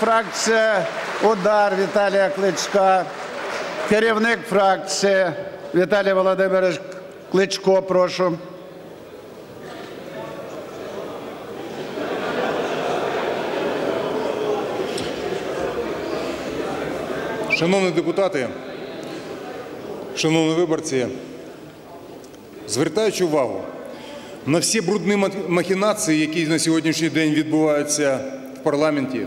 Фракція Удар Віталія Кличка. Керівник фракції Віталій Володимирович Кличко, прошу. Шановні депутати, шановні виборці, звертаючи увагу на всі брудні махінації, які на сьогоднішній день відбуваються в парламенті,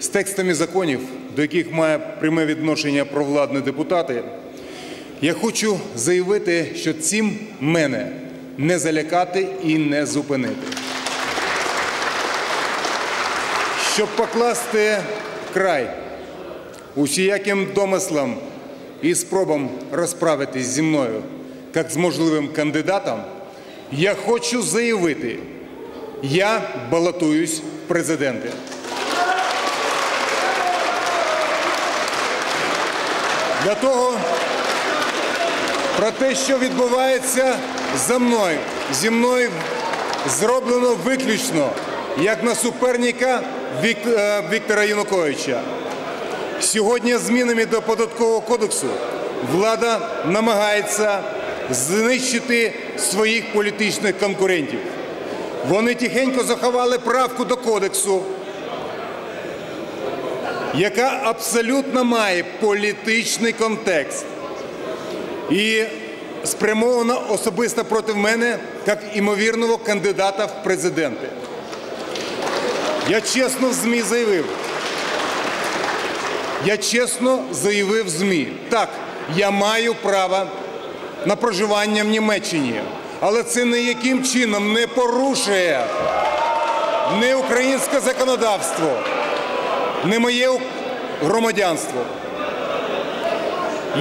з текстами законів, до яких має пряме відношення провладні депутати, я хочу заявити, що цим мене не залякати і не зупинити. Щоб покласти край усіяким домислам і спробам розправитись зі мною як з можливим кандидатом, я хочу заявити, я балотуюсь в президенти. Для того, про те, що відбувається за мною, зі мною зроблено виключно як на суперника Вік- е, Віктора Януковича. Сьогодні змінами до податкового кодексу влада намагається знищити своїх політичних конкурентів. Вони тихенько заховали правку до кодексу, яка абсолютно має політичний контекст. І спрямована особисто проти мене як імовірного кандидата в президенти. Я чесно в ЗМІ заявив, я чесно заявив в ЗМІ, так, я маю право на проживання в Німеччині, але це ніяким чином не порушує не українське законодавство, не моє громадянство.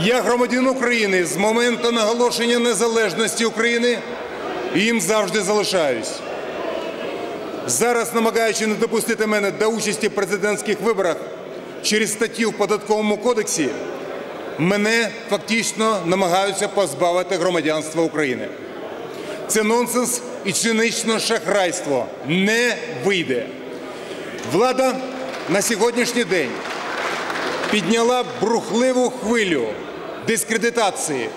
Я громадянин України з моменту наголошення незалежності України і їм завжди залишаюсь. Зараз, намагаючи не допустити мене до участі в президентських виборах через статтю в податковому кодексі, мене фактично намагаються позбавити громадянства України. Це нонсенс і циничне шахрайство. Не вийде. Влада на сьогоднішній день підняла брухливу хвилю дискредитації.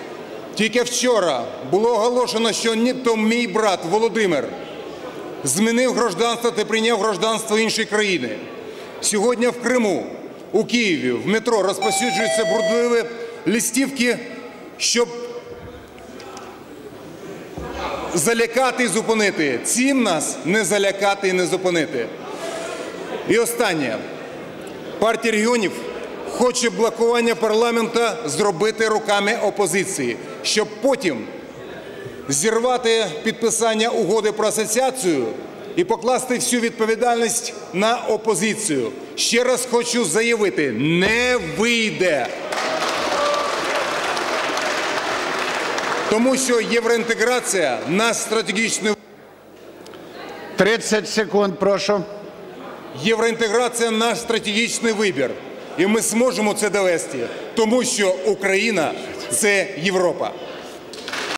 Тільки вчора було оголошено, що нібито мій брат Володимир змінив гражданство та прийняв гражданство іншої країни. Сьогодні в Криму, у Києві, в метро розповсюджуються брудливі листівки, щоб залякати і зупинити. Цим нас не залякати і не зупинити. І останнє. Партія регіонів хоче блокування парламенту зробити руками опозиції, щоб потім зірвати підписання угоди про асоціацію і покласти всю відповідальність на опозицію. Ще раз хочу заявити: не вийде. Тому що євроінтеграція наш стратегічний 30 секунд, прошу. Євроінтеграція наш стратегічний вибір. І ми зможемо це довести, тому що Україна це Європа.